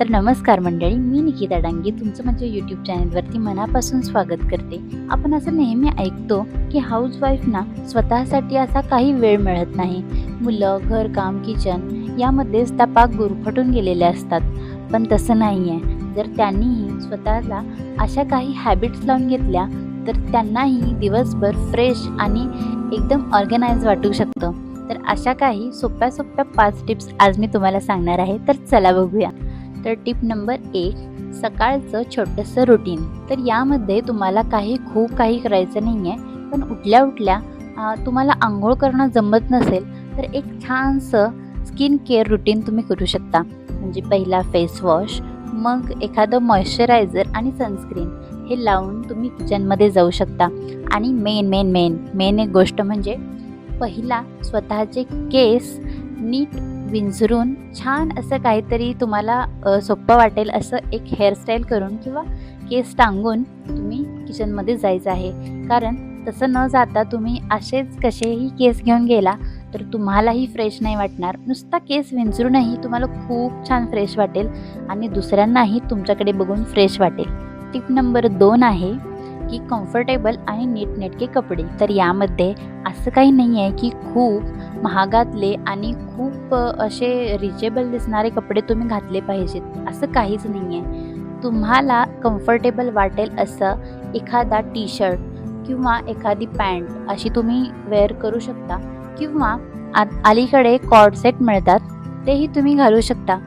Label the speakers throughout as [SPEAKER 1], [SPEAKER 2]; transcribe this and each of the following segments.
[SPEAKER 1] तर नमस्कार मंडळी मी निकिता डांगे तुमचं माझ्या यूट्यूब चॅनलवरती मनापासून स्वागत करते. आपण असं नेहमी ऐकतो की हाऊसवाईफना स्वतःसाठी असा काही वेळ मिळत नाही. मुलं घरकाम किचन यामध्येच त्या पाक गुरफटून गेलेल्या असतात. पण तसं नाही आहे जर त्यांनीही स्वतःला अशा काही हॅबिट्स लावून घेतल्या तर त्यांनाही दिवसभर फ्रेश आणि एकदम ऑर्गनाईज वाटू शकतं. तर अशा काही सोप्या सोप्या पाच टिप्स आज मी तुम्हाला सांगणार आहे. तर चला बघूया. तर टिप नंबर एक सकाळचं छोटंसं रुटीन तर यामध्ये तुम्हाला काही खूप काही करायचं नाही आहे पण उठल्या उठल्या तुम्हाला आंघोळ करणं जमत नसेल तर एक छानसं स्किन केअर रुटीन तुम्ही करू शकता. म्हणजे पहिला फेस वॉश मग एखादं मॉइश्चरायझर आणि सनस्क्रीन हे लावून तुम्ही किचनमध्ये जाऊ शकता. आणि मेन मेन मेन मेन एक गोष्ट म्हणजे पहिला स्वतःचे केस नीट विंचरून छान असं काहीतरी तुम्हाला सोपं वाटेल असं एक हेअरस्टाईल करून किंवा केस टांगून तुम्ही किचनमध्ये जायचं आहे. कारण तसं न जाता तुम्ही असेच कसेही केस घेऊन गेला तर तुम्हालाही फ्रेश नाही वाटणार. नुसता केस विंचरूनही तुम्हाला खूप छान फ्रेश वाटेल आणि दुसऱ्यांनाही तुमच्याकडे बघून फ्रेश वाटेल. टिप नंबर दोन आहे की कम्फर्टेबल आणि नीटनेटके कपडे. तर यामध्ये असं काही नाही आहे की खूप महागातले आणि खूप असे रिचेबल दिसणारे कपडे तुम्ही घातले पाहिजेत असं काहीच नाही आहे तुम्हाला कम्फर्टेबल वाटेल असं एखादा टी शर्ट किंवा एखादी पॅन्ट अशी तुम्ही वेअर करू शकता किंवा आ अलीकडे कॉडसेट मिळतात तेही तुम्ही घालू शकता.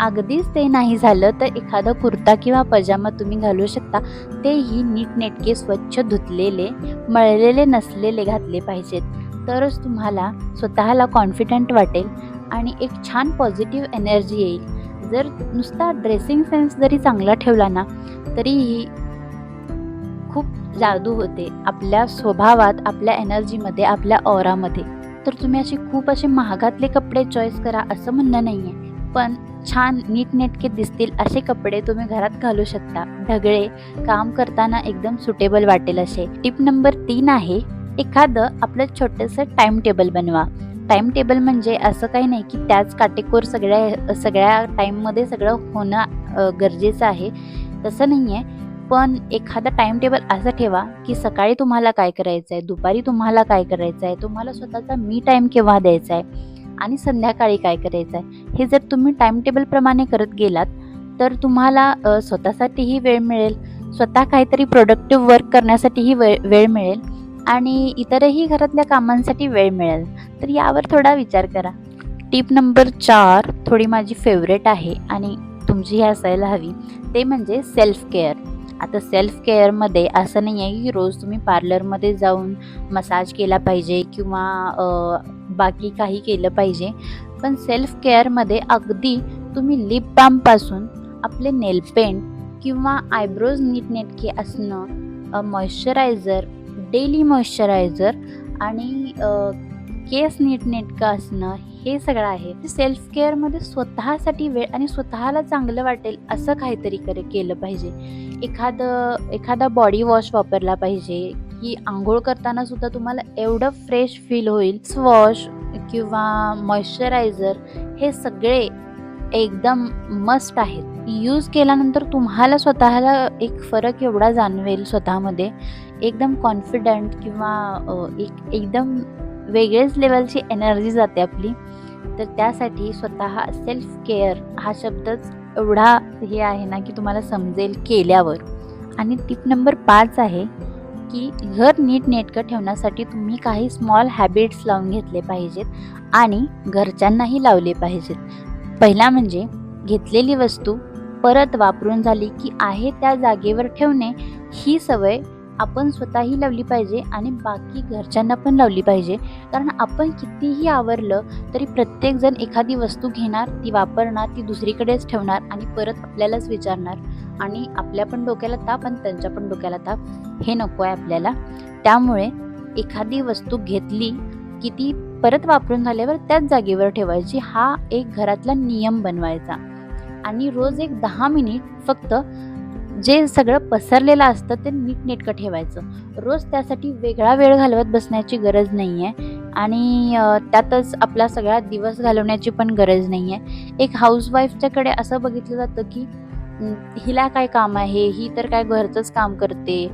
[SPEAKER 1] अगदीच ते नाही झालं तर एखादा कुर्ता किंवा पजामा तुम्ही घालू शकता तेही नीटनेटके स्वच्छ धुतलेले मळलेले नसलेले घातले पाहिजेत. तरच तुम्हाला स्वतःला कॉन्फिडंट वाटेल आणि एक छान पॉझिटिव्ह एनर्जी येईल. जर नुसता ड्रेसिंग सेन्स जरी चांगला ठेवला ना तरीही खूप जादू होते आपल्या स्वभावात आपल्या एनर्जीमध्ये आपल्या ऑरामध्ये तर तुम्ही असे खूप असे महागातले कपडे चॉईस करा असं म्हणणं नाही आहे पण छान नीटनेटके दिसतील असे कपडे तुम्ही घरात घालू शकता. ढगळे काम करताना एकदम सुटेबल वाटेल असे. टिप नंबर तीन आहे एखादं आपलं छोटंसं टाईम टेबल बनवा. टाईम टेबल म्हणजे असं काही नाही की त्याच काटेकोर सगळ्या सगळ्या टाईममध्ये सगळं होणं गरजेचं आहे. तसं नाही आहे पण एखादा टाईम टेबल असं ठेवा की सकाळी तुम्हाला काय करायचं आहे दुपारी तुम्हाला काय करायचं आहे तुम्हाला स्वतःचा मी टाईम केव्हा द्यायचा आहे आणि संध्याकाळी काय करायचं आहे हे जर तुम्ही टाईम टेबलप्रमाणे करत गेलात तर तुम्हाला स्वतःसाठीही वेळ मिळेल. स्वतः काहीतरी प्रोडक्टिव्ह वर्क करण्यासाठीही वेळ वेळ मिळेल. आणि इतरही घरातल्या कामांसाठी वेळ मिळेल. तर यावर थोडा विचार करा. टीप नंबर चार थोडी माझी फेवरेट आहे आणि तुमची ही असायला हवी. ते म्हणजे सेल्फ केअर आता सेल्फ केअरमध्ये असं नाही आहे की रोज तुम्ही पार्लरमध्ये जाऊन मसाज केला पाहिजे किंवा बाकी काही केलं पाहिजे. पण सेल्फ केअरमध्ये अगदी तुम्ही लिप बामपासून आपले नेल पेंट किंवा आयब्रोज नीटनेटके असणं मॉइश्चरायझर डेली मॉइश्चरायझर आणि केस नीटनेटकं असणं हे सगळं आहे. सेल्फ केअरमध्ये स्वतःसाठी वेळ आणि स्वतःला चांगलं वाटेल असं काहीतरी करे केलं पाहिजे. एखादं एखादा बॉडी वॉश वापरला पाहिजे की आंघोळ करताना सुद्धा तुम्हाला एवढं फ्रेश फील होईल. वॉश किंवा मॉइश्चरायझर हे सगळे एकदम मस्ट आहेत. यूज केल्यानंतर तुम्हाला स्वतःला एक फरक एवढा जाणवेल स्वतःमध्ये. एकदम कॉन्फिडंट किंवा एक एकदम वेगळेच लेवलची एनर्जी जाते आपली. तर त्यासाठी स्वतः सेल्फ केअर हा शब्दच एवढा हे आहे ना की तुम्हाला समजेल केल्यावर. आणि टिप नंबर पाच आहे की घर नीटनेटकं ठेवण्यासाठी तुम्ही काही स्मॉल हॅबिट्स लावून घेतले पाहिजेत आणि घरच्यांनाही लावले पाहिजेत. पहिला म्हणजे घेतलेली वस्तू परत वापरून झाली की आहे त्या जागेवर ठेवणे ही सवय आपण स्वतःही लावली पाहिजे आणि बाकी घरच्यांना पण लावली पाहिजे. कारण आपण कितीही आवरलं तरी प्रत्येकजण एखादी वस्तू घेणार ती वापरणार ती दुसरीकडेच ठेवणार आणि परत आपल्यालाच विचारणार. आणि आपल्या पण डोक्याला ताप आणि त्यांच्या पण डोक्याला ताप हे नको आहे आपल्याला. त्यामुळे एखादी वस्तू घेतली की ती परत वापरून झाल्यावर त्याच जागेवर ठेवायची. हा एक घरातला नियम बनवायचा. आणि रोज एक दहा मिनिट फक्त जे सगळं पसरलेलं असतं ते नीटनेटकं ठेवायचं. रोज त्यासाठी वेगळा वेळ घालवत बसण्याची गरज नाही आहे आणि त्यातच आपला सगळा दिवस घालवण्याची पण गरज नाही आहे एक हाऊसवाईफच्याकडे असं बघितलं जातं की हिला काय काम आहे? ही तर काय घरचंच काम करते.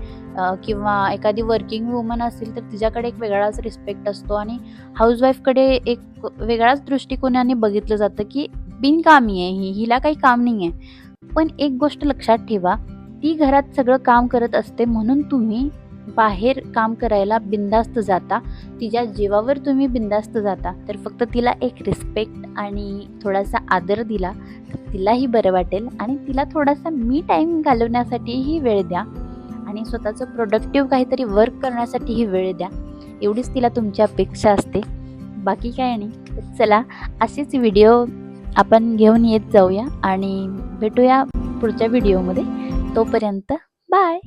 [SPEAKER 1] किंवा एखादी वर्किंग वुमन असेल तर तिच्याकडे एक वेगळाच रिस्पेक्ट असतो आणि हाऊसवाईफकडे एक वेगळाच दृष्टिकोनाने बघितलं जातं की बिनकामी आहे ही हिला काही काम नाही आहे पण एक गोष्ट लक्षात ठेवा ती घरात सगळं काम करत असते म्हणून तुम्ही बाहेर काम करायला बिंदास्त जाता. तिच्या जीवावर तुम्ही बिंदास्त जाता. तर फक्त तिला एक रिस्पेक्ट आणि थोडासा आदर दिला तर तिलाही बरं वाटेल आणि तिला थोडासा मी टाईम घालवण्यासाठीही वेळ द्या. आणि स्वतःचं प्रोडक्टिव्ह काहीतरी वर्क करण्यासाठीही वेळ द्या. एवढीच तिला तुमची अपेक्षा असते. बाकी काय नाही. चला असेच व्हिडिओ आपण घेऊन येत जाऊया आणि भेटूया पुढच्या व्हिडिओमध्ये तोपर्यंत बाय